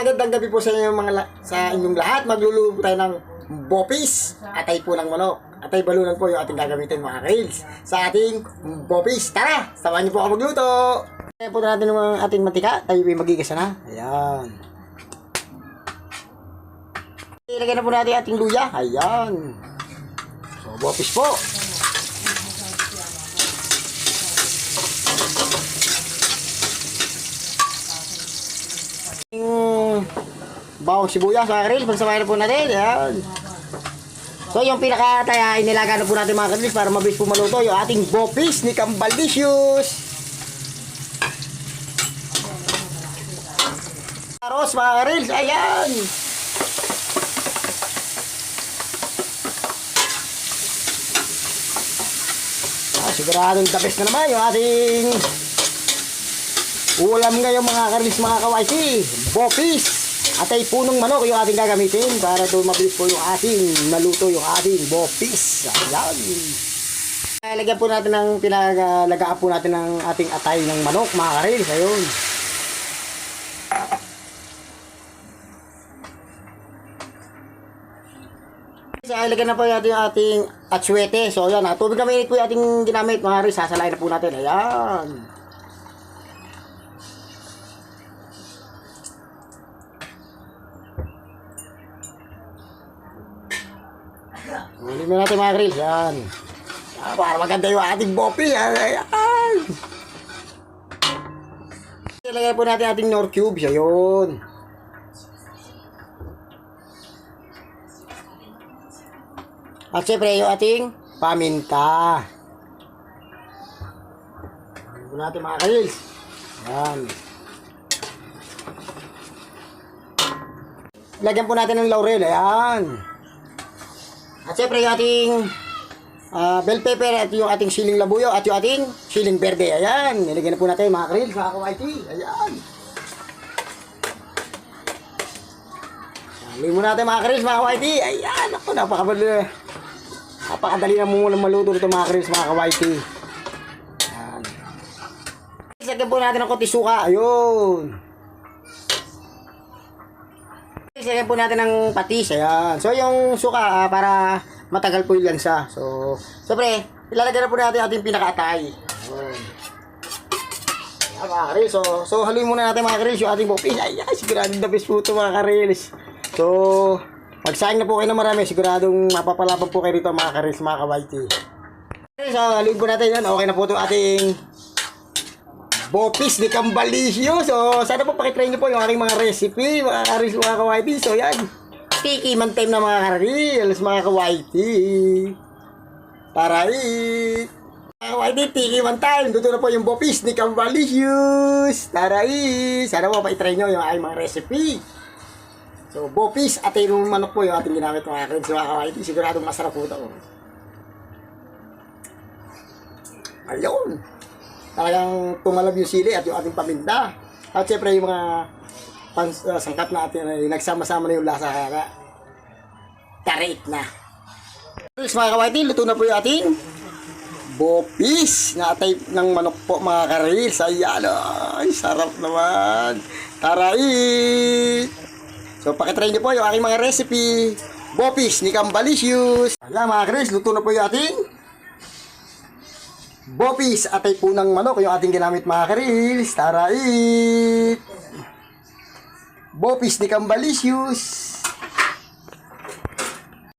Magandang gabi po sa inyong mga la- sa inyong lahat. Magluluto tayo ng bopis, atay po ng manok. Atay balunan po yung ating gagamitin mga kails. Sa ating bopis. Tara, samahan niyo po ako magluto. Kaya po natin yung ating mantika. Tayo po yung magigisa na. Ayan. Ilagay na po natin ating luya. Ayan. So, bopis po. yung bawang sibuyas mga karil, pagsamahin na po natin. Yan. So yung pinakataya, inilaga na po natin mga karil para mabilis po maluto yung ating bopis ni Cambalicious. Aros mga karil, ayan. Ah, siguradong best na naman yung ating Ulam ngayon mga karlis mga kawaisi, bopis, at ay punong manok yung ating gagamitin para doon mabilis po yung ating naluto yung ating bopis. Ayan. Lagyan po natin ng pinagalagaan po natin ng ating atay ng manok mga karlis. Ayun. So, ilagyan na po natin yung ating atsuete. So, yan. ah, Tubig na mainit po yung ating ginamit mga karlis. Sasalain na po natin. Ayan. Mo natin mga grills. Yan. Ah, para maganda yung ating bopi. Yan. Yan. Ilagay po natin ating nor cubes. Ayun. At syempre yung ating paminta. Po natin mga grills. Yan. Lagyan po natin ng laurel. Ayan. At syempre yung ating ah, bell pepper at yung ating siling labuyo at yung ating siling berde. Ayan. Nilagyan na po natin mga krill, mga kawaiti. Ayan. Sabi mo natin mga krill, mga kawaiti. Ayan. Ako, napakabali. Napakadali na muna maluto nito mga krill, mga kawaiti. Ayan. Lagyan po natin ng konti suka. Ayun. Lagyan po natin ng patis. Ayan. So, yung suka, ah, para matagal po yung lansa. So, siyempre, ilalagay na po natin ating pinakaatay. Ayan. Ayan, mga karils. So, so haluin muna natin mga karils yung ating bopis. Ayan, siguradong the best po ito mga karils. So, magsaing na po kayo na marami. Siguradong mapapalabang po kayo dito mga karils, mga kawaiti. So, haluin po natin yan. Okay na po ito ating Bopis ni Cambalicio. So, sana po pakitry nyo po yung aking mga recipe, mga mga kawaiti. So, yan. Tiki man time na mga karis, mga kawaiti. Taray! Mga kawaiti, tiki man time. Dito na po yung Bopis ni Cambalicious. Taray! Sana po pakitry nyo yung aking mga recipe. So, Bopis at yung manok po yung ating ginamit mga karis, mga kawaiti. Siguradong masarap po ito. Ayun! Talagang tumalab yung sili at yung ating paminta. At syempre yung mga pans, uh, sangkap natin ay nagsama-sama na yung lasa kaya tarik na. Please mga kawaiti, luto na po yung ating bopis na atay ng manok po mga karils. Ayan, ay sarap naman. Taray! So pakitry niyo po yung aking mga recipe. Bopis ni Cambalicious. Ayan mga karils, luto na po yung ating Bopis, atay po ng manok, yung ating ginamit mga karils. Tarait! Bopis ni Cambalicious.